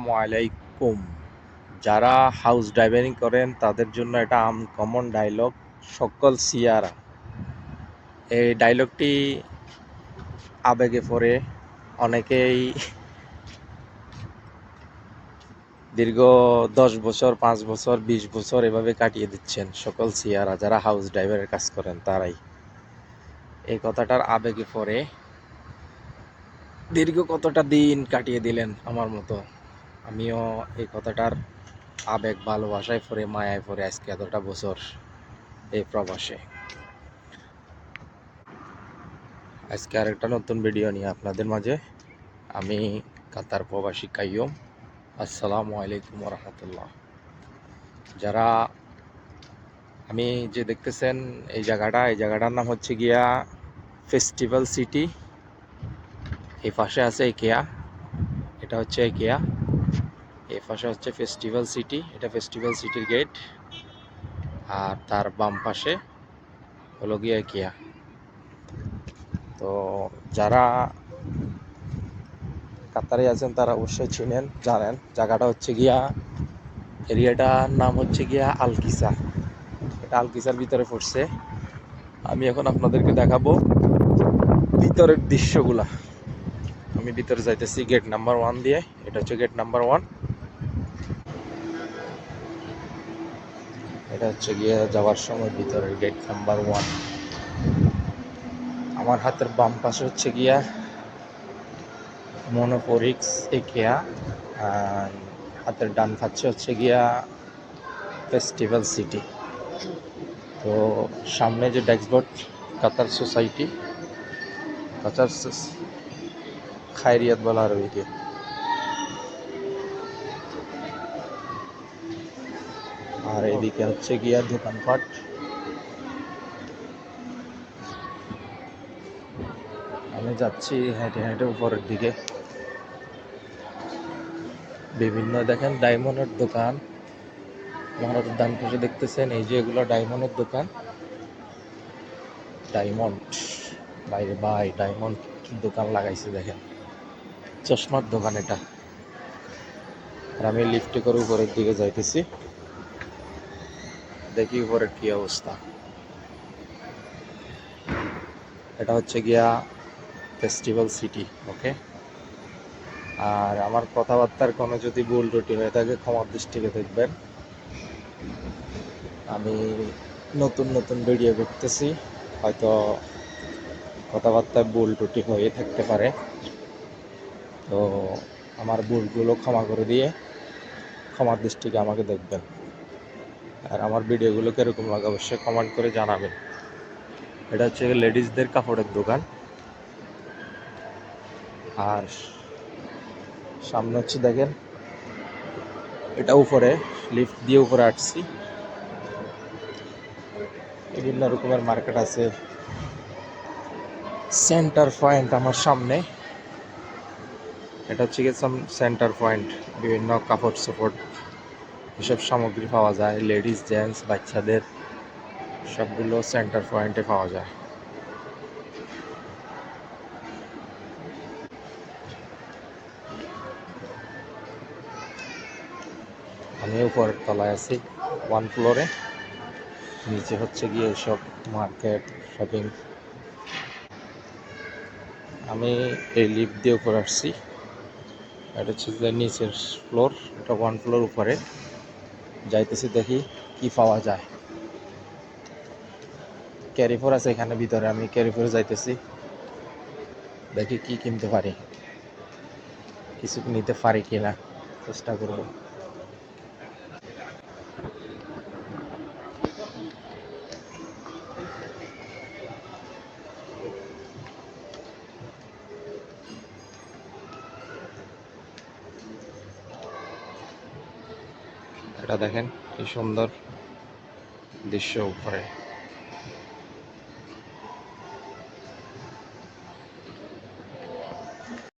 আসসালামু আলাইকুম। যারা হাউস ড্রাইভারিং করেন, তাদের জন্য এটা আনকমন ডায়লগ সকল সিয়ারা। এই ডায়লগটি আবেগে পড়ে অনেকেই দীর্ঘ দশ বছর, পাঁচ বছর, বিশ বছর এভাবে কাটিয়ে দিচ্ছেন সকল সিয়ারা, যারা হাউস ড্রাইভারের কাজ করেন, তারাই। এই কথাটার আবেগে পড়ে দীর্ঘ কতটা দিন কাটিয়ে দিলেন আমার মতো আমিও এই কথাটার আবেগ ভালোবাসায় পরে মায়ায় পরে আজকে এতটা বছর এই প্রবাসে। আজকে আরেকটা নতুন ভিডিও নিয়ে আপনাদের মাঝে। আমি কাতার প্রবাসী কাইয়ম। আসসালামু আলাইকুম রহমতুল্লাহ যারা আমি যে দেখতেছেন এই জায়গাটা, এই জায়গাটার নাম হচ্ছে গিয়া ফেস্টিভ্যাল সিটি এই পাশে আছে ইকেয়া এটা হচ্ছে ইকেয়া এই পাশে হচ্ছে ফেস্টিভ্যাল সিটি এটা ফেস্টিভ্যাল সিটির গেট আর তার বাম পাশে হলো গিয়া ইকেয়া তো যারা কাতারে আছেন, তারা অবশ্যই চিনেন, জানেন। জায়গাটা হচ্ছে গিয়া, এরিয়াটার নাম হচ্ছে গিয়া আলকিসা। এটা আলকিসার ভিতরে পড়ছে। আমি এখন আপনাদেরকে দেখাবো ভিতরের দৃশ্যগুলা। আমি ভিতরে যাইতেছি গেট নাম্বার ওয়ান দিয়ে। এটা হচ্ছে গেট নাম্বার ওয়ান এটা হচ্ছে গিয়ে যাওয়ার সময় ভিতরের গেট নাম্বার ওয়ান আমার হাতের বাম পাশে হচ্ছে গিয়া মনোফোরিক্স একেয়া আর হাতের ডান পাচ্ছে হচ্ছে গিয়া ফেস্টিভ্যাল সিটি তো সামনে যে ডেস্কবোর্ড কাতার সোসাইটি কাতার খায়রিয়াত বলা আর আরবিতে আর এদিকে হচ্ছে গিয়া দোকানপাট। আমি যাচ্ছি হেঁটে হেঁটে উপরের দিকে। বিভিন্ন দেখেন ডায়মন্ডের দোকান। আমার ডান পাশে দেখতেছেন, এই যে এগুলো ডায়মন্ডের দোকান। ডায়মন্ড বাইরে বাই ডায়মন্ড দোকান লাগাইছে দেখেন। চশমার দোকান এটা। আর আমি লিফটে করে উপরের দিকে যাইতেছি। দেখি উপরের কি অবস্থা। এটা হচ্ছে গিয়া ফেস্টিভ্যাল সিটি ওকে আর আমার কথাবার্তার কোনো যদি ভুল ত্রুটি হয়ে থাকে, ক্ষমার দৃষ্টিকে দেখবেন। আমি নতুন নতুন ভিডিও করতেছি হয়তো কথাবার্তায় ভুল ত্রুটি হয়ে থাকতে পারে। তো আমার ভুলগুলো ক্ষমা করে দিয়ে ক্ষমার দৃষ্টিকে আমাকে দেখবেন। আর আমার ভিডিওগুলো কীরকম লাগে অবশ্যই কমেন্ট করে জানাবেন। এটা হচ্ছে লেডিসদের কাপড়ের দোকান। আর সামনে হচ্ছে দেখেন, এটা উপরে লিফট দিয়ে উপরে আসছি বিভিন্ন রকমের মার্কেট আছে। সেন্টার পয়েন্ট আমার সামনে। এটা হচ্ছে গিয়ে সেন্টার পয়েন্ট বিভিন্ন কাপড় সাপড় এসব সামগ্রী পাওয়া যায়, লেডিস, জেন্টস, বাচ্চাদের, সবগুলো সেন্টার পয়েন্টে পাওয়া যায়। আমি উপরের তলায় আছি ওয়ান ফ্লোরে নিচে হচ্ছে গিয়ে সব মার্কেট শপিং আমি এই লিফট দিয়ে উপরে আসছি। এটা হচ্ছে নিচের ফ্লোর এটা ওয়ান ফ্লোর উপরে। যাইতেছি দেখি কি পাওয়া যায়। ক্যারিফোর আছে এখানে ভিতরে, আমি ক্যারিফোর যাইতেছি। দেখি কি কিনতে পারি। কিছু নিতে পারি কিনা, চেষ্টা করব। এটা দেখেন কি সুন্দর দৃশ্য উপরে।